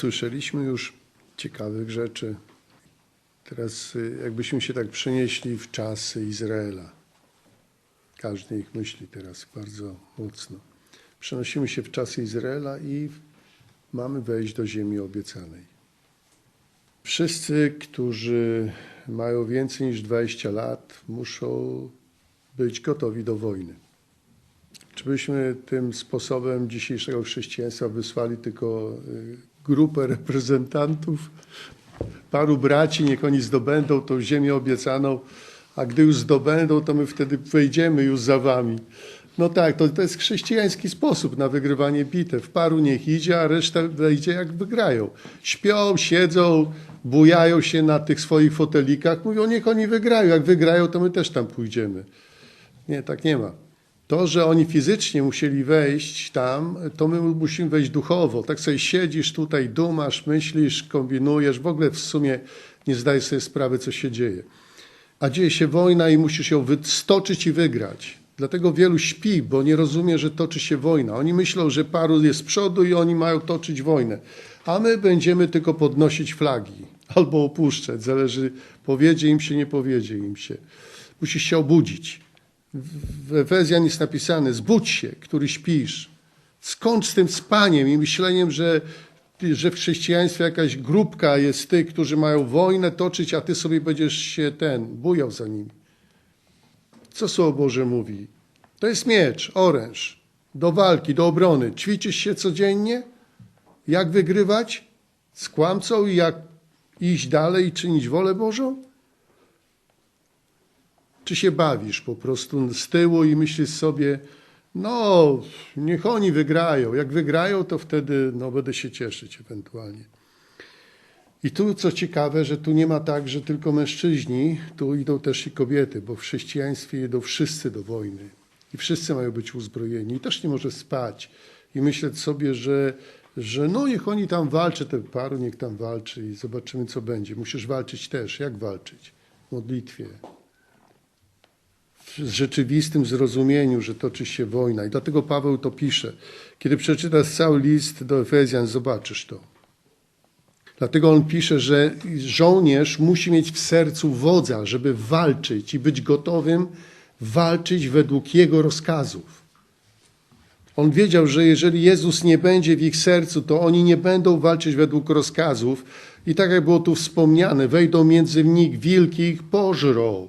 Słyszeliśmy już ciekawych rzeczy. Teraz y, jakbyśmy się tak przenieśli w czasy Izraela. Każdy ich myśli teraz bardzo mocno. Przenosimy się w czasy Izraela i mamy wejść do ziemi obiecanej. Wszyscy, którzy mają więcej niż 20 lat, muszą być gotowi do wojny. Czy byśmy tym sposobem dzisiejszego chrześcijaństwa wysłali tylko y, grupę reprezentantów, paru braci, niech oni zdobędą tą ziemię obiecaną, a gdy już zdobędą, to my wtedy wejdziemy już za wami. No tak, to, to jest chrześcijański sposób na wygrywanie bitew. Paru niech idzie, a reszta wejdzie jak wygrają. Śpią, siedzą, bujają się na tych swoich fotelikach, mówią niech oni wygrają. Jak wygrają, to my też tam pójdziemy. Nie, tak nie ma. To, że oni fizycznie musieli wejść tam, to my musimy wejść duchowo. Tak sobie siedzisz tutaj, dumasz, myślisz, kombinujesz, w ogóle w sumie nie zdajesz sobie sprawy, co się dzieje. A dzieje się wojna i musisz ją wy- stoczyć i wygrać. Dlatego wielu śpi, bo nie rozumie, że toczy się wojna. Oni myślą, że paru jest z przodu i oni mają toczyć wojnę. A my będziemy tylko podnosić flagi albo opuszczać. Zależy, powiedzie im się, nie powiedzie im się. Musisz się obudzić. W Efezjan jest napisane: zbudź się, który śpisz. Skończ z tym spaniem i myśleniem, że, że w chrześcijaństwie jakaś grupka jest tych, którzy mają wojnę toczyć, a ty sobie będziesz się ten bujał za nimi. Co Słowo Boże mówi? To jest miecz, oręż do walki, do obrony. Ćwiczysz się codziennie? Jak wygrywać z kłamcą i jak iść dalej i czynić wolę Bożą? Czy się bawisz po prostu z tyłu i myślisz sobie, no, niech oni wygrają. Jak wygrają, to wtedy no, będę się cieszyć ewentualnie. I tu co ciekawe, że tu nie ma tak, że tylko mężczyźni, tu idą też i kobiety, bo w chrześcijaństwie idą wszyscy do wojny. I wszyscy mają być uzbrojeni. I też nie może spać i myśleć sobie, że, że no niech oni tam walczą, ten paru niech tam walczy i zobaczymy co będzie. Musisz walczyć też. Jak walczyć? W modlitwie, rzeczywistym zrozumieniu, że toczy się wojna. I dlatego Paweł to pisze. Kiedy przeczytasz cały list do Efezjan, zobaczysz to. Dlatego on pisze, że żołnierz musi mieć w sercu wodza, żeby walczyć i być gotowym walczyć według jego rozkazów. On wiedział, że jeżeli Jezus nie będzie w ich sercu, to oni nie będą walczyć według rozkazów. I tak jak było tu wspomniane, wejdą między nich wilki, ich pożrą.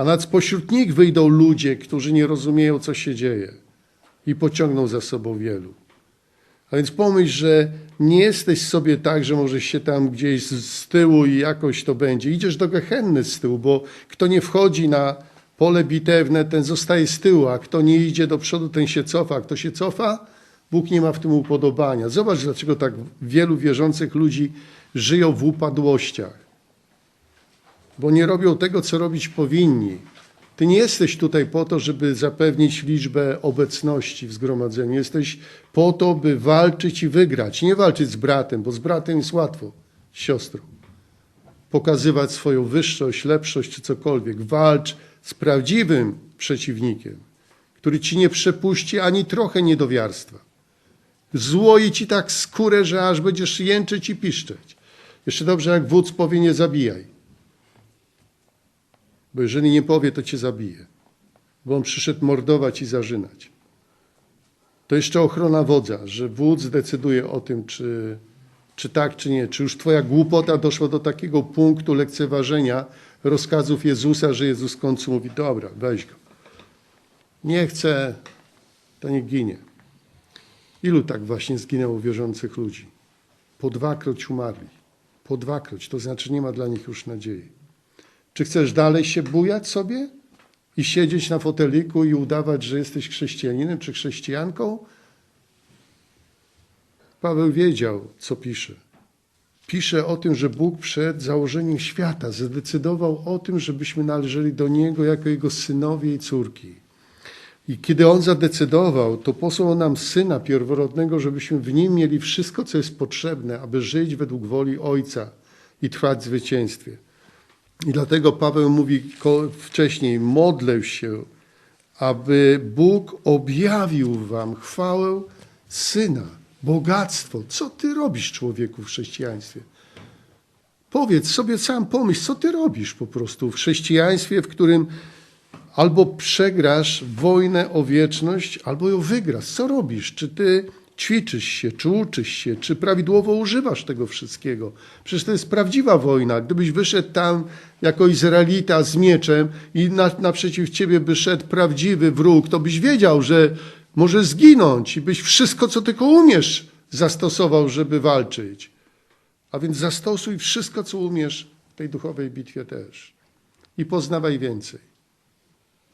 A nad spośród nich wyjdą ludzie, którzy nie rozumieją, co się dzieje i pociągną za sobą wielu. A więc pomyśl, że nie jesteś sobie tak, że możesz się tam gdzieś z, tyłu i jakoś to będzie. Idziesz do gehenny z tyłu, bo kto nie wchodzi na pole bitewne, ten zostaje z tyłu, a kto nie idzie do przodu, ten się cofa. Kto się cofa, Bóg nie ma w tym upodobania. Zobacz, dlaczego tak wielu wierzących ludzi żyją w upadłościach. Bo nie robią tego, co robić powinni. Ty nie jesteś tutaj po to, żeby zapewnić liczbę obecności w zgromadzeniu. Jesteś po to, by walczyć i wygrać. Nie walczyć z bratem, bo z bratem jest łatwo, z siostrą. Pokazywać swoją wyższość, lepszość czy cokolwiek. Walcz z prawdziwym przeciwnikiem, który ci nie przepuści ani trochę niedowiarstwa. Złoi ci tak skórę, że aż będziesz jęczyć i piszczeć. Jeszcze dobrze, jak wódz powie, nie zabijaj. Bo jeżeli nie powie, to cię zabije. Bo on przyszedł mordować i zarzynać. To jeszcze ochrona wodza, że wódz decyduje o tym, czy, czy tak, czy nie. Czy już twoja głupota doszła do takiego punktu lekceważenia rozkazów Jezusa, że Jezus w końcu mówi, dobra, weź go. Nie chce, to nie ginie. Ilu tak właśnie zginęło wierzących ludzi? Po dwakroć umarli. Po dwakroć, to znaczy nie ma dla nich już nadziei. Czy chcesz dalej się bujać sobie i siedzieć na foteliku i udawać, że jesteś chrześcijaninem czy chrześcijanką? Paweł wiedział, co pisze. Pisze o tym, że Bóg przed założeniem świata zadecydował o tym, żebyśmy należeli do Niego jako Jego synowie i córki. I kiedy On zadecydował, to posłał nam Syna pierworodnego, żebyśmy w Nim mieli wszystko, co jest potrzebne, aby żyć według woli Ojca i trwać w zwycięstwie. I dlatego Paweł mówi wcześniej: modlę się, aby Bóg objawił Wam chwałę Syna bogactwo. Co ty robisz, człowieku, w chrześcijaństwie? Powiedz sobie sam, pomyśl, co ty robisz po prostu w chrześcijaństwie, w którym albo przegrasz wojnę o wieczność, albo ją wygrasz. Co robisz? Czy ty ćwiczysz się, czy uczysz się, czy prawidłowo używasz tego wszystkiego? Przecież to jest prawdziwa wojna. Gdybyś wyszedł tam jako Izraelita z mieczem i na, naprzeciw ciebie by szedł prawdziwy wróg, to byś wiedział, że może zginąć i byś wszystko, co tylko umiesz, zastosował, żeby walczyć. A więc zastosuj wszystko, co umiesz w tej duchowej bitwie też. I poznawaj więcej.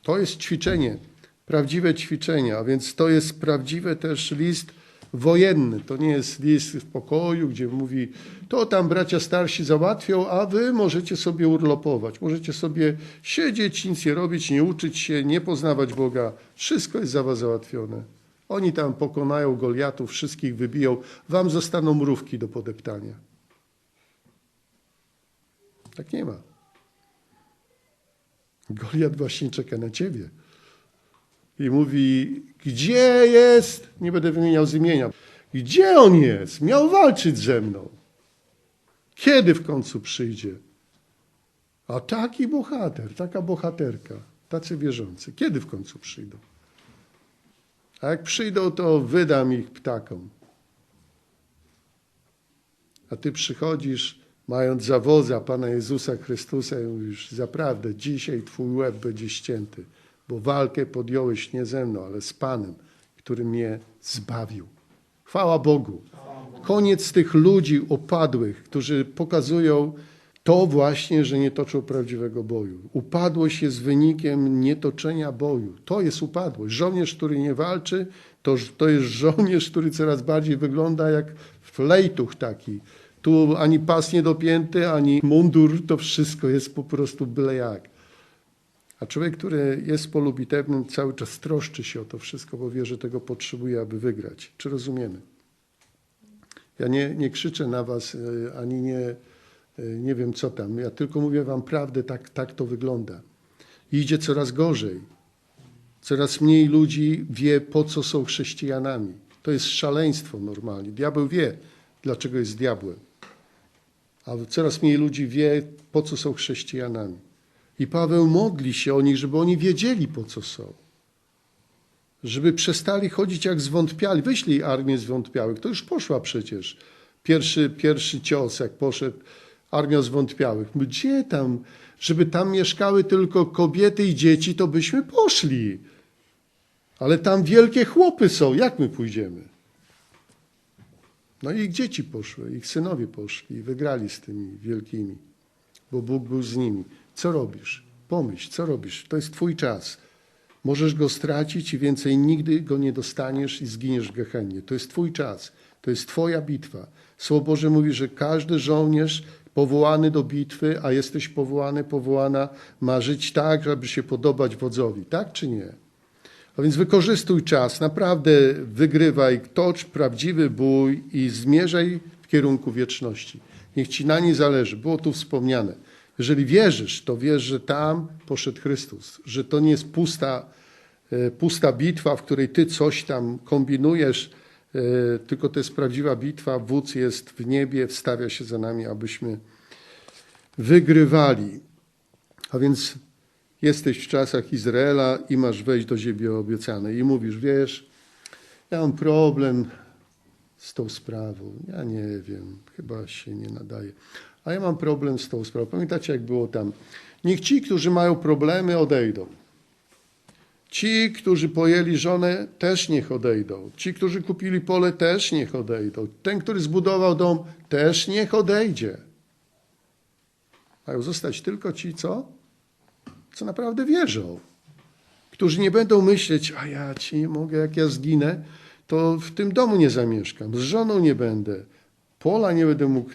To jest ćwiczenie, prawdziwe ćwiczenie, a więc to jest prawdziwy też list wojenny. To nie jest list w pokoju, gdzie mówi, to tam bracia starsi załatwią, a wy możecie sobie urlopować, możecie sobie siedzieć, nic nie robić, nie uczyć się, nie poznawać Boga. Wszystko jest za was załatwione. Oni tam pokonają Goliatów, wszystkich wybiją, wam zostaną mrówki do podeptania. Tak nie ma. Goliat właśnie czeka na ciebie. I mówi, gdzie jest, nie będę wymieniał z imienia, gdzie on jest? Miał walczyć ze mną. Kiedy w końcu przyjdzie? A taki bohater, taka bohaterka, tacy wierzący, kiedy w końcu przyjdą? A jak przyjdą, to wydam ich ptakom. A ty przychodzisz, mając za wodza Pana Jezusa Chrystusa i mówisz, zaprawdę, dzisiaj twój łeb będzie ścięty, bo walkę podjąłeś nie ze mną, ale z Panem, który mnie zbawił. Chwała Bogu. Koniec tych ludzi opadłych, którzy pokazują to właśnie, że nie toczą prawdziwego boju. Upadłość jest wynikiem nietoczenia boju. To jest upadłość. Żołnierz, który nie walczy, to, to jest żołnierz, który coraz bardziej wygląda jak flejtuch taki. Tu ani pas nie dopięty, ani mundur, to wszystko jest po prostu byle jak. A człowiek, który jest polubitewnym, cały czas troszczy się o to wszystko, bo wie, że tego potrzebuje, aby wygrać. Czy rozumiemy? Ja nie, nie krzyczę na was, e, ani nie, e, nie wiem co tam. Ja tylko mówię wam prawdę, tak, tak to wygląda. I idzie coraz gorzej. Coraz mniej ludzi wie, po co są chrześcijanami. To jest szaleństwo normalnie. Diabeł wie, dlaczego jest diabłem. A coraz mniej ludzi wie, po co są chrześcijanami. I Paweł modli się o nich, żeby oni wiedzieli, po co są. Żeby przestali chodzić jak zwątpiali. Wyślij armię zwątpiałych. To już poszła przecież. Pierwszy, pierwszy cios, jak poszedł armia zwątpiałych. Gdzie tam? Żeby tam mieszkały tylko kobiety i dzieci, to byśmy poszli. Ale tam wielkie chłopy są. Jak my pójdziemy? No i ich dzieci poszły, ich synowie poszli i wygrali z tymi wielkimi, bo Bóg był z nimi. Co robisz? Pomyśl, co robisz? To jest Twój czas. Możesz go stracić i więcej nigdy go nie dostaniesz i zginiesz w Gehennie. To jest Twój czas. To jest Twoja bitwa. Słowo Boże mówi, że każdy żołnierz powołany do bitwy, a jesteś powołany, powołana, ma żyć tak, żeby się podobać wodzowi. Tak czy nie? A więc wykorzystuj czas, naprawdę wygrywaj, tocz prawdziwy bój i zmierzaj w kierunku wieczności. Niech ci na niej zależy. Było tu wspomniane. Jeżeli wierzysz, to wiesz, że tam poszedł Chrystus, że to nie jest pusta, e, pusta bitwa, w której ty coś tam kombinujesz, e, tylko to jest prawdziwa bitwa. Wódz jest w niebie, wstawia się za nami, abyśmy wygrywali. A więc jesteś w czasach Izraela i masz wejść do ziemi obiecanej i mówisz, wiesz, ja mam problem z tą sprawą. Ja nie wiem, chyba się nie nadaje. A ja mam problem z tą sprawą. Pamiętacie, jak było tam? Niech ci, którzy mają problemy, odejdą. Ci, którzy pojęli żonę, też niech odejdą. Ci, którzy kupili pole, też niech odejdą. Ten, który zbudował dom, też niech odejdzie. Mają zostać tylko ci, co? Co naprawdę wierzą. Którzy nie będą myśleć, a ja ci nie mogę, jak ja zginę, to w tym domu nie zamieszkam, z żoną nie będę, pola nie będę mógł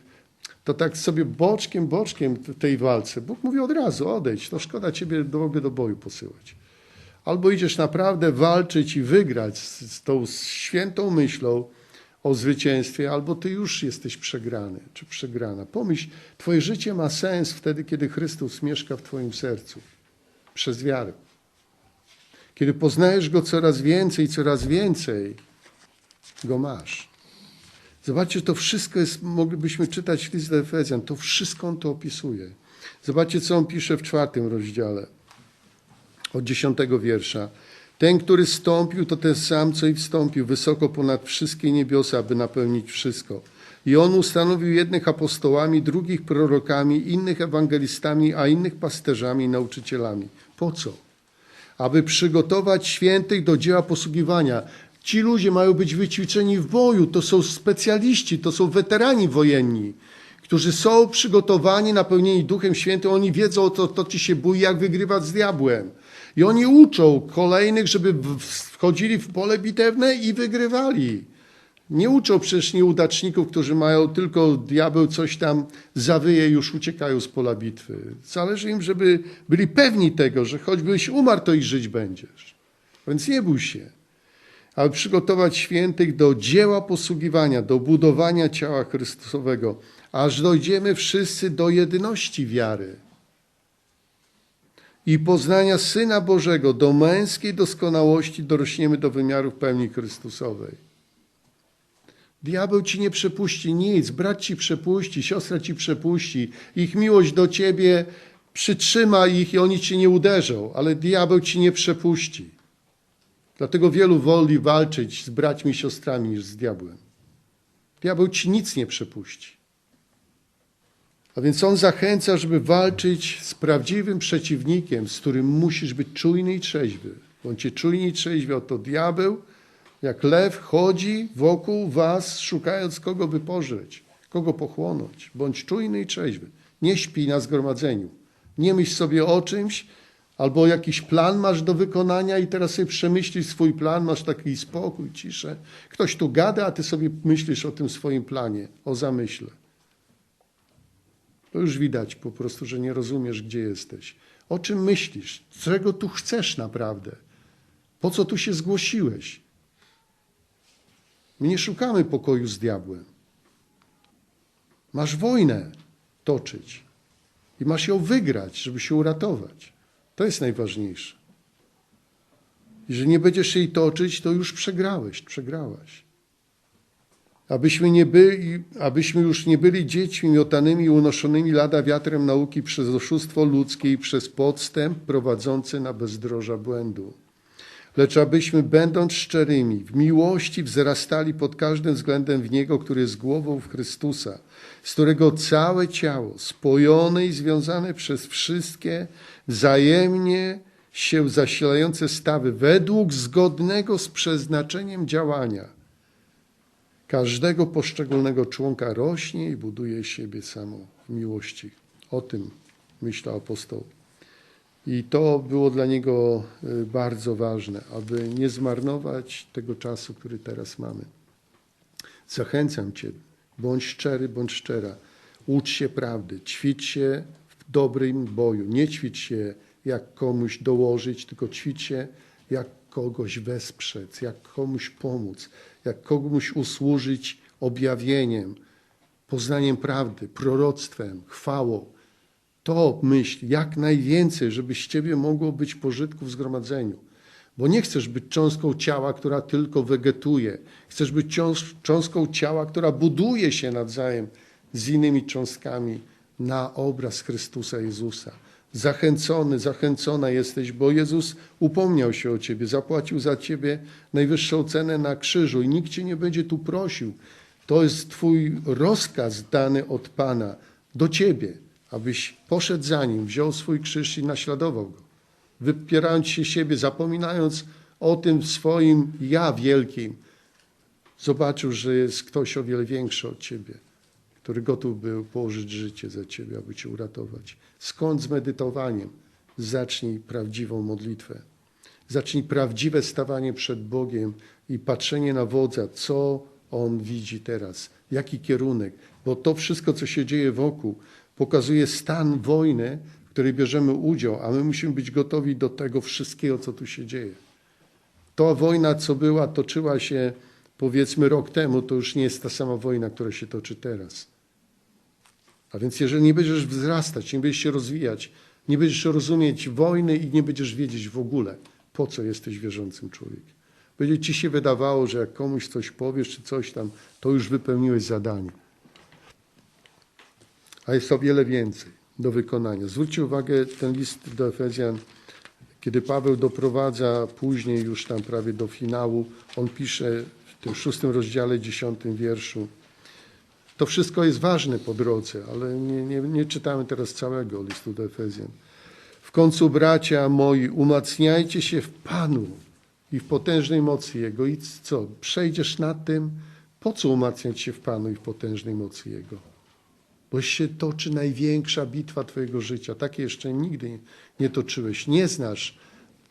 to tak sobie boczkiem, boczkiem w tej walce. Bóg mówi od razu, odejdź, to szkoda ciebie do, do boju posyłać. Albo idziesz naprawdę walczyć i wygrać z, z tą świętą myślą o zwycięstwie, albo ty już jesteś przegrany czy przegrana. Pomyśl, twoje życie ma sens wtedy, kiedy Chrystus mieszka w twoim sercu. Przez wiarę. Kiedy poznajesz Go coraz więcej, coraz więcej, Go masz. Zobaczcie, to wszystko jest, moglibyśmy czytać list do Efezjan, to wszystko on to opisuje. Zobaczcie, co on pisze w czwartym rozdziale, od dziesiątego wiersza. Ten, który stąpił, to ten sam, co i wstąpił wysoko ponad wszystkie niebiosa, aby napełnić wszystko. I on ustanowił jednych apostołami, drugich prorokami, innych ewangelistami, a innych pasterzami i nauczycielami. Po co? Aby przygotować świętych do dzieła posługiwania. Ci ludzie mają być wyćwiczeni w boju, to są specjaliści, to są weterani wojenni, którzy są przygotowani, napełnieni Duchem Świętym, oni wiedzą, to toczy się bój, jak wygrywać z diabłem. I oni uczą kolejnych, żeby wchodzili w pole bitewne i wygrywali. Nie uczą przecież nieudaczników, którzy mają tylko diabeł coś tam zawyje już uciekają z pola bitwy. Zależy im, żeby byli pewni tego, że choćbyś umarł, to i żyć będziesz. Więc nie bój się. Aby przygotować świętych do dzieła posługiwania, do budowania ciała Chrystusowego, aż dojdziemy wszyscy do jedności wiary i poznania Syna Bożego, do męskiej doskonałości dorośniemy do wymiarów pełni Chrystusowej. Diabeł ci nie przepuści nic, brat ci przepuści, siostra ci przepuści. Ich miłość do ciebie przytrzyma ich i oni ci nie uderzą, ale diabeł ci nie przepuści. Dlatego wielu woli walczyć z braćmi i siostrami niż z diabłem. Diabeł ci nic nie przepuści. A więc on zachęca, żeby walczyć z prawdziwym przeciwnikiem, z którym musisz być czujny i trzeźwy. Bądźcie czujni i trzeźwi, oto diabeł, jak lew chodzi wokół was, szukając kogo wypożreć, kogo pochłonąć. Bądź czujny i trzeźwy. Nie śpi na zgromadzeniu. Nie myśl sobie o czymś, albo jakiś plan masz do wykonania i teraz sobie przemyślisz swój plan, masz taki spokój, ciszę. Ktoś tu gada, a ty sobie myślisz o tym swoim planie, o zamyśle. To już widać po prostu, że nie rozumiesz, gdzie jesteś. O czym myślisz? Czego tu chcesz naprawdę? Po co tu się zgłosiłeś? My nie szukamy pokoju z diabłem. Masz wojnę toczyć i masz ją wygrać, żeby się uratować. To jest najważniejsze. Jeżeli nie będziesz jej toczyć, to już przegrałeś, przegrałaś. Abyśmy, nie byli, abyśmy już nie byli dziećmi miotanymi unoszonymi lada wiatrem nauki przez oszustwo ludzkie i przez podstęp prowadzący na bezdroża błędu lecz abyśmy, będąc szczerymi, w miłości wzrastali pod każdym względem w Niego, który jest głową w Chrystusa, z którego całe ciało, spojone i związane przez wszystkie wzajemnie się zasilające stawy, według zgodnego z przeznaczeniem działania każdego poszczególnego członka rośnie i buduje siebie samo w miłości. O tym myślał apostoł. I to było dla niego y, bardzo ważne, aby nie zmarnować tego czasu, który teraz mamy. Zachęcam Cię, bądź szczery, bądź szczera. Ucz się prawdy, ćwicz się dobrym boju. Nie ćwicz się, jak komuś dołożyć, tylko ćwicz się, jak kogoś wesprzeć, jak komuś pomóc, jak komuś usłużyć objawieniem, poznaniem prawdy, proroctwem, chwałą to myśl jak najwięcej, żeby z ciebie mogło być pożytku w zgromadzeniu. Bo nie chcesz być cząstką ciała, która tylko wegetuje. Chcesz być cząstką ciała, która buduje się nawzajem z innymi cząstkami na obraz Chrystusa Jezusa. Zachęcony, zachęcona jesteś, bo Jezus upomniał się o ciebie, zapłacił za ciebie najwyższą cenę na krzyżu i nikt cię nie będzie tu prosił. To jest twój rozkaz dany od Pana do ciebie abyś poszedł za nim, wziął swój krzyż i naśladował go, wypierając się siebie, zapominając o tym swoim ja wielkim. Zobaczył, że jest ktoś o wiele większy od ciebie, który gotów był położyć życie za ciebie, aby cię uratować. Skąd z medytowaniem? Zacznij prawdziwą modlitwę. Zacznij prawdziwe stawanie przed Bogiem i patrzenie na wodza, co on widzi teraz, jaki kierunek, bo to wszystko, co się dzieje wokół, pokazuje stan wojny, w której bierzemy udział, a my musimy być gotowi do tego wszystkiego, co tu się dzieje. Ta wojna, co była, toczyła się powiedzmy rok temu, to już nie jest ta sama wojna, która się toczy teraz. A więc jeżeli nie będziesz wzrastać, nie będziesz się rozwijać, nie będziesz rozumieć wojny i nie będziesz wiedzieć w ogóle, po co jesteś wierzącym człowiekiem. Będzie ci się wydawało, że jak komuś coś powiesz czy coś tam, to już wypełniłeś zadanie. A jest o wiele więcej do wykonania. Zwróćcie uwagę ten list do Efezjan, kiedy Paweł doprowadza później już tam prawie do finału, on pisze tym szóstym rozdziale, dziesiątym wierszu. To wszystko jest ważne po drodze, ale nie, nie, nie czytamy teraz całego listu do Efezjan. W końcu, bracia moi, umacniajcie się w Panu i w potężnej mocy Jego. I co? Przejdziesz nad tym, po co umacniać się w Panu i w potężnej mocy Jego? Bo się toczy największa bitwa Twojego życia. Takie jeszcze nigdy nie, toczyłeś. Nie znasz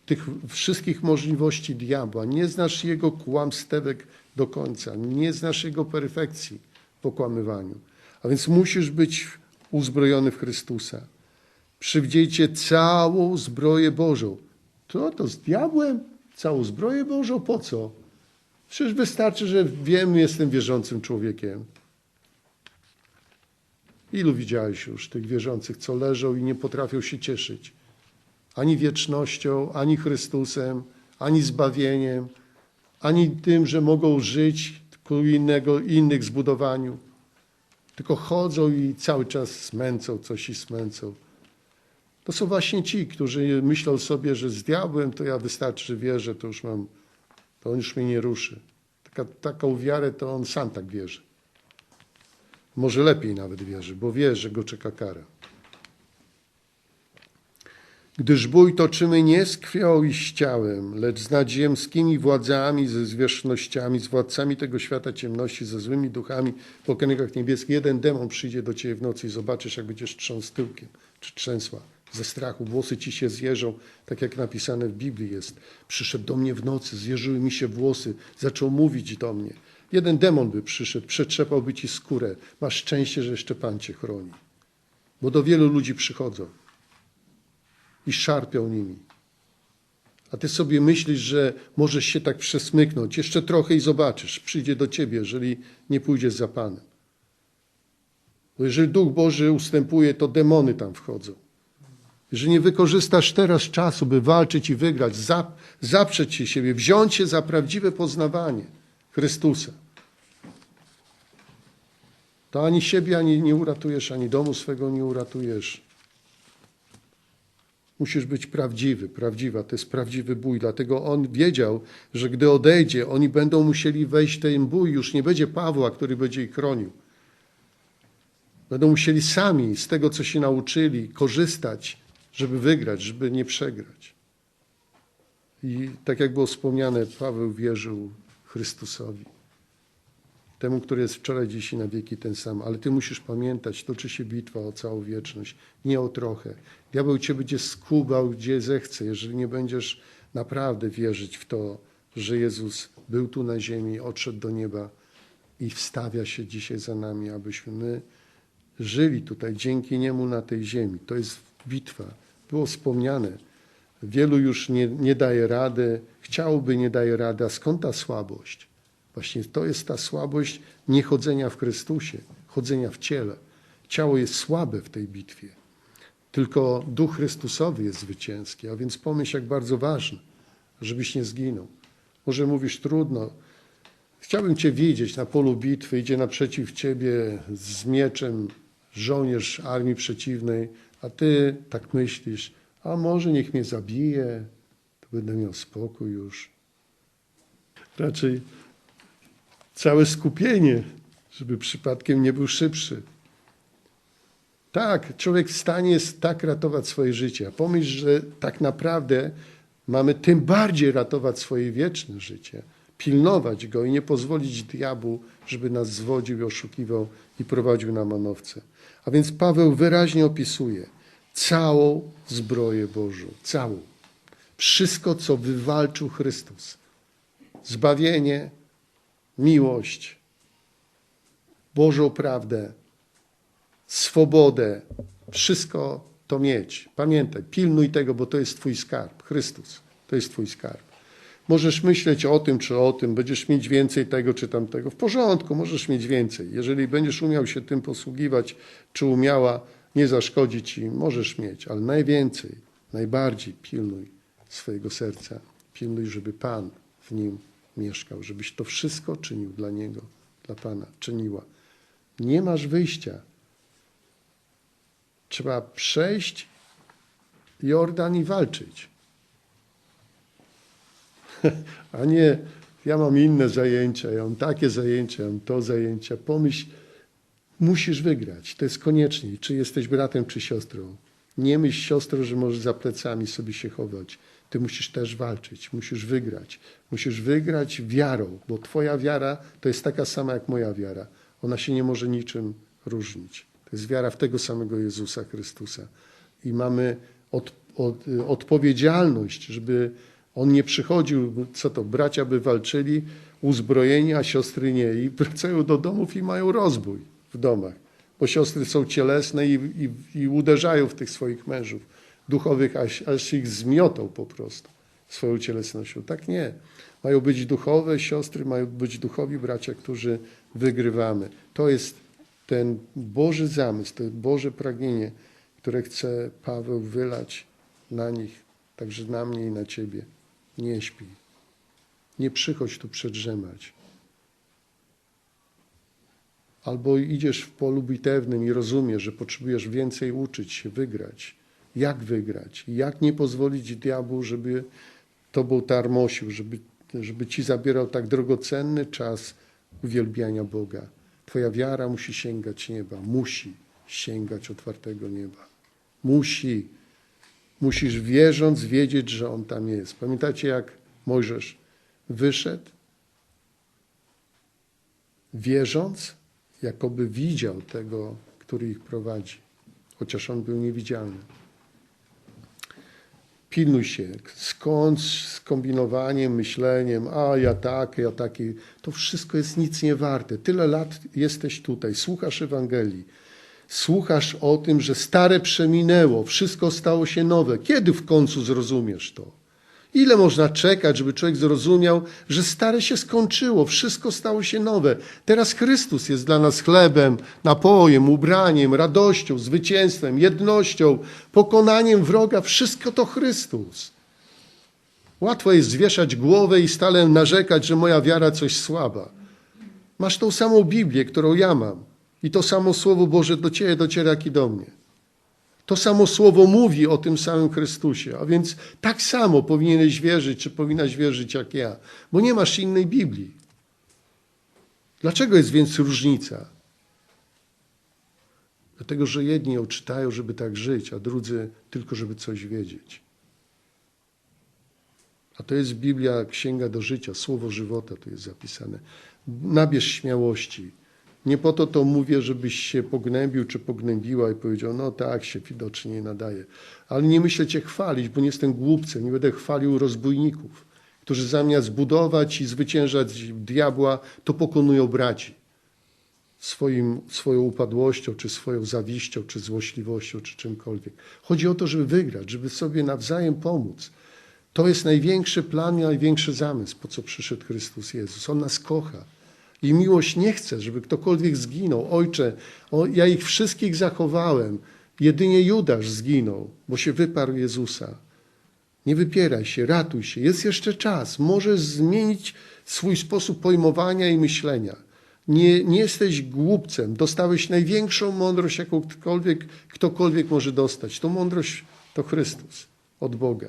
tych wszystkich możliwości diabła, nie znasz jego kłamstewek do końca, nie znasz jego perfekcji w pokłamywaniu. A więc musisz być uzbrojony w Chrystusa. Przywdziejcie całą zbroję Bożą. To to z diabłem? Całą zbroję Bożą? Po co? Przecież wystarczy, że wiem, jestem wierzącym człowiekiem. Ilu widziałeś już tych wierzących, co leżą i nie potrafią się cieszyć? Ani wiecznością, ani Chrystusem, ani zbawieniem, ani tym, że mogą żyć ku innego, innych zbudowaniu. Tylko chodzą i cały czas smęcą coś i smęcą. To są właśnie ci, którzy myślą sobie, że z diabłem to ja wystarczy, wierzę, to już mam, to on już mnie nie ruszy. Taka, taką wiarę to on sam tak wierzy. Może lepiej nawet wierzy, bo wie, że go czeka kara. Gdyż bój toczymy nie z krwią i z ciałem, lecz z nadziemskimi władzami, ze zwierzchnościami, z władcami tego świata ciemności, ze złymi duchami w okręgach niebieskich. Jeden demon przyjdzie do ciebie w nocy i zobaczysz, jak będziesz trząsł tyłkiem, czy trzęsła ze strachu. Włosy ci się zjeżą, tak jak napisane w Biblii jest. Przyszedł do mnie w nocy, zjeżyły mi się włosy, zaczął mówić do mnie. Jeden demon by przyszedł, przetrzepałby ci skórę. Masz szczęście, że jeszcze Pan cię chroni. Bo do wielu ludzi przychodzą i szarpią nimi. A ty sobie myślisz, że możesz się tak przesmyknąć. Jeszcze trochę i zobaczysz. Przyjdzie do ciebie, jeżeli nie pójdziesz za Panem. Bo jeżeli Duch Boży ustępuje, to demony tam wchodzą. Jeżeli nie wykorzystasz teraz czasu, by walczyć i wygrać, zaprzeć się siebie, wziąć się za prawdziwe poznawanie Chrystusa, to ani siebie ani nie uratujesz, ani domu swego nie uratujesz. Musisz być prawdziwy, prawdziwa. To jest prawdziwy bój. Dlatego on wiedział, że gdy odejdzie, oni będą musieli wejść w ten bój. Już nie będzie Pawła, który będzie ich chronił. Będą musieli sami z tego, co się nauczyli, korzystać, żeby wygrać, żeby nie przegrać. I tak jak było wspomniane, Paweł wierzył Chrystusowi. Temu, który jest wczoraj, dziś i na wieki ten sam. Ale ty musisz pamiętać, toczy się bitwa o całą wieczność, nie o trochę. Diabeł cię będzie skubał, gdzie zechce, jeżeli nie będziesz naprawdę wierzyć w to, że Jezus był tu na ziemi, odszedł do nieba i wstawia się dzisiaj za nami, abyśmy my żyli tutaj dzięki Niemu na tej ziemi. To jest bitwa. Było wspomniane. Wielu już nie, nie daje rady, chciałoby, nie daje rady. A skąd ta słabość? Właśnie to jest ta słabość niechodzenia w Chrystusie, chodzenia w ciele. Ciało jest słabe w tej bitwie. Tylko Duch Chrystusowy jest zwycięski, a więc pomyśl, jak bardzo ważne, żebyś nie zginął. Może mówisz trudno. Chciałbym Cię widzieć na polu bitwy, idzie naprzeciw Ciebie z mieczem żołnierz armii przeciwnej, a Ty tak myślisz, a może niech mnie zabije, to będę miał spokój już. Raczej całe skupienie, żeby przypadkiem nie był szybszy. Tak, człowiek w stanie jest tak ratować swoje życie. Pomyśl, że tak naprawdę mamy tym bardziej ratować swoje wieczne życie, pilnować go i nie pozwolić diabłu, żeby nas zwodził oszukiwał i prowadził na manowce. A więc Paweł wyraźnie opisuje całą zbroję Bożą, całą. Wszystko, co wywalczył Chrystus. Zbawienie, miłość, Bożą prawdę, swobodę, wszystko to mieć. Pamiętaj, pilnuj tego, bo to jest Twój skarb. Chrystus to jest Twój skarb. Możesz myśleć o tym czy o tym, będziesz mieć więcej tego czy tamtego. W porządku, możesz mieć więcej. Jeżeli będziesz umiał się tym posługiwać, czy umiała, nie zaszkodzi ci, możesz mieć, ale najwięcej, najbardziej pilnuj swojego serca. Pilnuj, żeby Pan w nim mieszkał, żebyś to wszystko czynił dla Niego, dla Pana, czyniła. Nie masz wyjścia. Trzeba przejść Jordan i walczyć. A nie, ja mam inne zajęcia, ja mam takie zajęcia, ja mam to zajęcia. Pomyśl, musisz wygrać. To jest koniecznie. Czy jesteś bratem, czy siostrą. Nie myśl, siostro, że możesz za plecami sobie się chować. Ty musisz też walczyć, musisz wygrać. Musisz wygrać wiarą, bo Twoja wiara to jest taka sama jak moja wiara. Ona się nie może niczym różnić. To jest wiara w tego samego Jezusa Chrystusa. I mamy od, od, odpowiedzialność, żeby On nie przychodził, co to, bracia by walczyli, uzbrojeni, a siostry nie. I wracają do domów i mają rozbój w domach, bo siostry są cielesne i, i, i uderzają w tych swoich mężów duchowych, aż, aż ich zmiotą po prostu swoją cielesnością. Tak nie. Mają być duchowe siostry, mają być duchowi bracia, którzy wygrywamy. To jest ten Boży zamysł, to Boże pragnienie, które chce Paweł wylać na nich, także na mnie i na ciebie. Nie śpi. Nie przychodź tu przedrzemać. Albo idziesz w polu bitewnym i rozumiesz, że potrzebujesz więcej uczyć się, wygrać. Jak wygrać? Jak nie pozwolić diabłu, żeby tobą tarmosił, żeby, żeby ci zabierał tak drogocenny czas uwielbiania Boga. Twoja wiara musi sięgać nieba, musi sięgać otwartego nieba. Musi. Musisz wierząc wiedzieć, że On tam jest. Pamiętacie, jak Mojżesz wyszedł? Wierząc, jakoby widział tego, który ich prowadzi, chociaż on był niewidzialny. Pilnuj się, skąd z kombinowaniem, myśleniem, a ja tak, ja taki, to wszystko jest nic nie warte. Tyle lat jesteś tutaj, słuchasz Ewangelii, słuchasz o tym, że stare przeminęło, wszystko stało się nowe. Kiedy w końcu zrozumiesz to? Ile można czekać, żeby człowiek zrozumiał, że stare się skończyło, wszystko stało się nowe. Teraz Chrystus jest dla nas chlebem, napojem, ubraniem, radością, zwycięstwem, jednością, pokonaniem wroga. Wszystko to Chrystus. Łatwo jest zwieszać głowę i stale narzekać, że moja wiara coś słaba. Masz tą samą Biblię, którą ja mam. I to samo Słowo Boże do Ciebie dociera, jak i do mnie. To samo słowo mówi o tym samym Chrystusie, a więc tak samo powinieneś wierzyć, czy powinnaś wierzyć jak ja, bo nie masz innej Biblii. Dlaczego jest więc różnica? Dlatego, że jedni ją czytają, żeby tak żyć, a drudzy tylko, żeby coś wiedzieć. A to jest Biblia, księga do życia, słowo żywota tu jest zapisane. Nabierz śmiałości. Nie po to to mówię, żebyś się pognębił czy pognębiła i powiedział, no tak, się widocznie nie nadaje. Ale nie myślę cię chwalić, bo nie jestem głupcem, nie będę chwalił rozbójników, którzy zamiast budować i zwyciężać diabła, to pokonują braci. Swoim, swoją upadłością, czy swoją zawiścią, czy złośliwością, czy czymkolwiek. Chodzi o to, żeby wygrać, żeby sobie nawzajem pomóc. To jest największy plan i największy zamysł, po co przyszedł Chrystus Jezus. On nas kocha. I miłość nie chce, żeby ktokolwiek zginął. Ojcze, o, ja ich wszystkich zachowałem. Jedynie Judasz zginął, bo się wyparł Jezusa. Nie wypieraj się, ratuj się. Jest jeszcze czas. Możesz zmienić swój sposób pojmowania i myślenia. Nie, nie jesteś głupcem. Dostałeś największą mądrość, jaką ktokolwiek, ktokolwiek może dostać. To mądrość to Chrystus od Boga.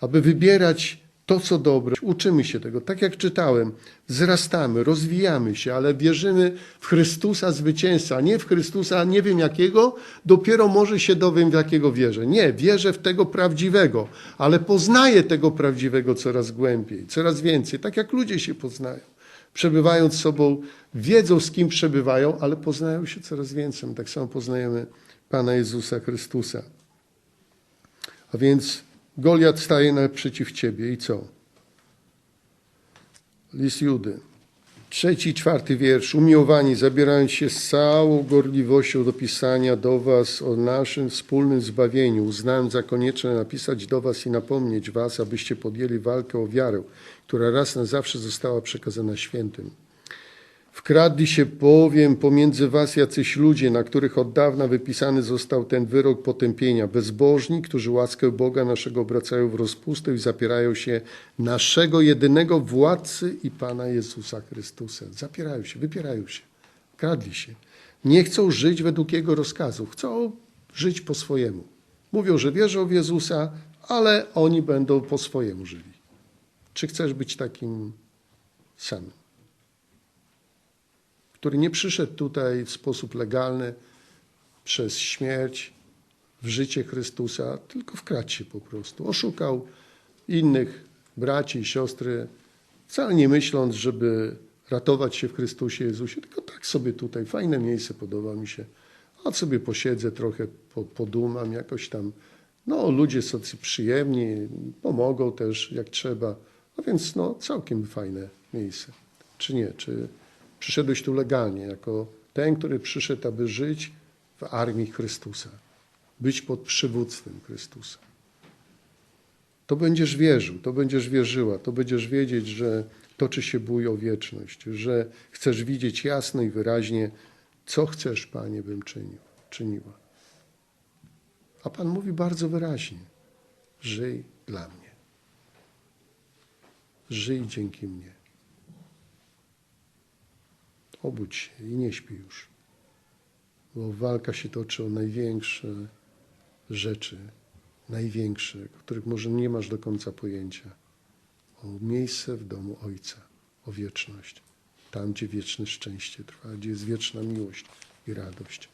Aby wybierać to, co dobre. Uczymy się tego. Tak jak czytałem, wzrastamy, rozwijamy się, ale wierzymy w Chrystusa zwycięzca, nie w Chrystusa nie wiem jakiego, dopiero może się dowiem, w jakiego wierzę. Nie, wierzę w tego prawdziwego, ale poznaję tego prawdziwego coraz głębiej, coraz więcej, tak jak ludzie się poznają. Przebywając sobą, wiedzą z kim przebywają, ale poznają się coraz więcej. Tak samo poznajemy Pana Jezusa Chrystusa. A więc Goliat staje naprzeciw ciebie i co? List Judy. Trzeci, czwarty wiersz. Umiłowani, zabierając się z całą gorliwością do pisania do was o naszym wspólnym zbawieniu, uznałem za konieczne napisać do was i napomnieć was, abyście podjęli walkę o wiarę, która raz na zawsze została przekazana świętym. Wkradli się bowiem pomiędzy was jacyś ludzie, na których od dawna wypisany został ten wyrok potępienia. Bezbożni, którzy łaskę Boga naszego obracają w rozpustę i zapierają się naszego jedynego władcy i Pana Jezusa Chrystusa. Zapierają się, wypierają się, kradli się. Nie chcą żyć według Jego rozkazów, chcą żyć po swojemu. Mówią, że wierzą w Jezusa, ale oni będą po swojemu żyli. Czy chcesz być takim samym? Który nie przyszedł tutaj w sposób legalny przez śmierć w życie Chrystusa, tylko wkradł się po prostu. Oszukał innych braci i siostry, wcale nie myśląc, żeby ratować się w Chrystusie Jezusie, tylko tak sobie tutaj, fajne miejsce, podoba mi się, a sobie posiedzę trochę, po, podumam, jakoś tam, no ludzie są przyjemni, pomogą też jak trzeba, a więc no całkiem fajne miejsce. Czy nie? Czy Przyszedłeś tu legalnie, jako ten, który przyszedł, aby żyć w armii Chrystusa, być pod przywództwem Chrystusa. To będziesz wierzył, to będziesz wierzyła, to będziesz wiedzieć, że toczy się bój o wieczność, że chcesz widzieć jasno i wyraźnie, co chcesz, Panie, bym czynił, czyniła. A Pan mówi bardzo wyraźnie: żyj dla mnie. Żyj dzięki mnie. Obudź się i nie śpi już, bo walka się toczy o największe rzeczy, największe, o których może nie masz do końca pojęcia. O miejsce w domu Ojca, o wieczność, tam gdzie wieczne szczęście trwa, gdzie jest wieczna miłość i radość.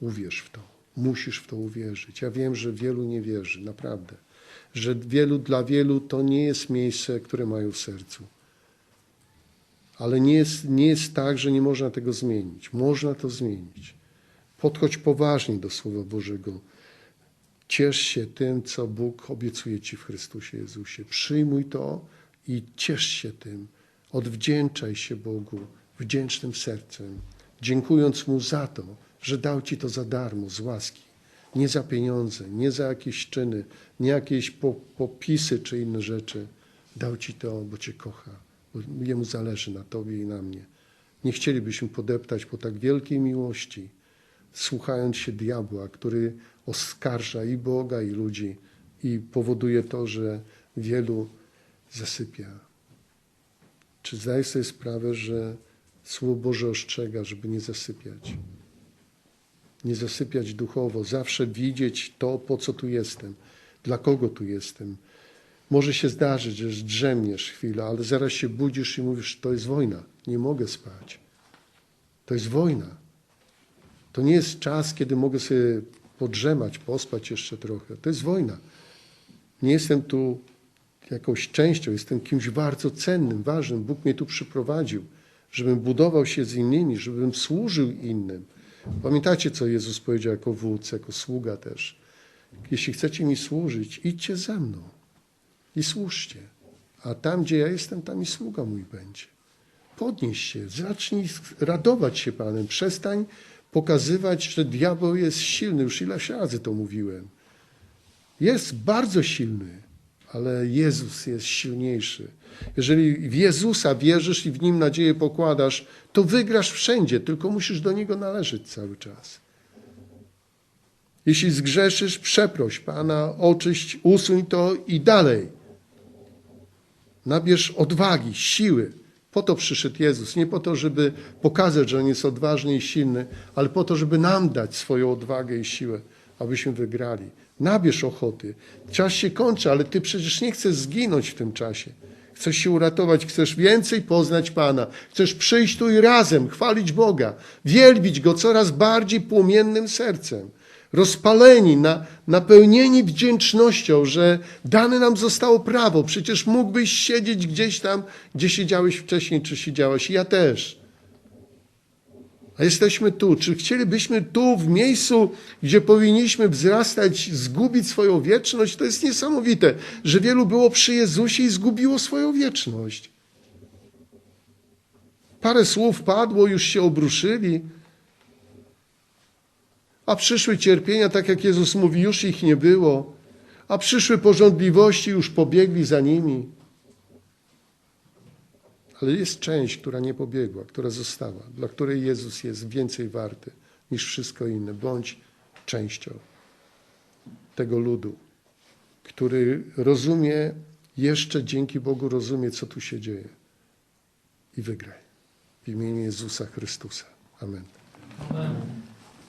Uwierz w to, musisz w to uwierzyć. Ja wiem, że wielu nie wierzy, naprawdę. Że wielu, dla wielu to nie jest miejsce, które mają w sercu. Ale nie jest, nie jest tak, że nie można tego zmienić. Można to zmienić. Podchodź poważnie do Słowa Bożego. Ciesz się tym, co Bóg obiecuje Ci w Chrystusie Jezusie. Przyjmuj to i ciesz się tym. Odwdzięczaj się Bogu wdzięcznym sercem, dziękując Mu za to, że dał Ci to za darmo, z łaski. Nie za pieniądze, nie za jakieś czyny, nie jakieś popisy czy inne rzeczy. Dał Ci to, bo Cię kocha bo Jemu zależy na Tobie i na mnie. Nie chcielibyśmy podeptać po tak wielkiej miłości, słuchając się diabła, który oskarża i Boga, i ludzi i powoduje to, że wielu zasypia. Czy zdajesz sobie sprawę, że Słowo Boże ostrzega, żeby nie zasypiać? Nie zasypiać duchowo, zawsze widzieć to, po co tu jestem, dla kogo tu jestem, może się zdarzyć, że drzemniesz chwilę, ale zaraz się budzisz i mówisz, to jest wojna, nie mogę spać. To jest wojna. To nie jest czas, kiedy mogę sobie podrzemać, pospać jeszcze trochę. To jest wojna. Nie jestem tu jakąś częścią, jestem kimś bardzo cennym, ważnym. Bóg mnie tu przyprowadził, żebym budował się z innymi, żebym służył innym. Pamiętacie, co Jezus powiedział jako wódz, jako sługa też. Jeśli chcecie mi służyć, idźcie ze mną i służcie. A tam, gdzie ja jestem, tam i sługa mój będzie. Podnieś się, zacznij radować się Panem. Przestań pokazywać, że diabeł jest silny. Już ileś razy to mówiłem. Jest bardzo silny, ale Jezus jest silniejszy. Jeżeli w Jezusa wierzysz i w Nim nadzieję pokładasz, to wygrasz wszędzie, tylko musisz do Niego należeć cały czas. Jeśli zgrzeszysz, przeproś Pana, oczyść, usuń to i dalej. Nabierz odwagi, siły. Po to przyszedł Jezus. Nie po to, żeby pokazać, że On jest odważny i silny, ale po to, żeby nam dać swoją odwagę i siłę, abyśmy wygrali. Nabierz ochoty. Czas się kończy, ale Ty przecież nie chcesz zginąć w tym czasie. Chcesz się uratować, chcesz więcej poznać Pana. Chcesz przyjść tu i razem chwalić Boga, wielbić Go coraz bardziej płomiennym sercem rozpaleni, na, napełnieni wdzięcznością, że dane nam zostało prawo. Przecież mógłbyś siedzieć gdzieś tam, gdzie siedziałeś wcześniej, czy siedziałaś. Ja też. A jesteśmy tu. Czy chcielibyśmy tu, w miejscu, gdzie powinniśmy wzrastać, zgubić swoją wieczność? To jest niesamowite, że wielu było przy Jezusie i zgubiło swoją wieczność. Parę słów padło, już się obruszyli. A przyszły cierpienia, tak jak Jezus mówi, już ich nie było. A przyszły porządliwości już pobiegli za nimi. Ale jest część, która nie pobiegła, która została, dla której Jezus jest więcej warty niż wszystko inne. Bądź częścią tego ludu, który rozumie, jeszcze dzięki Bogu rozumie, co tu się dzieje. I wygraj. W imieniu Jezusa Chrystusa. Amen. Amen.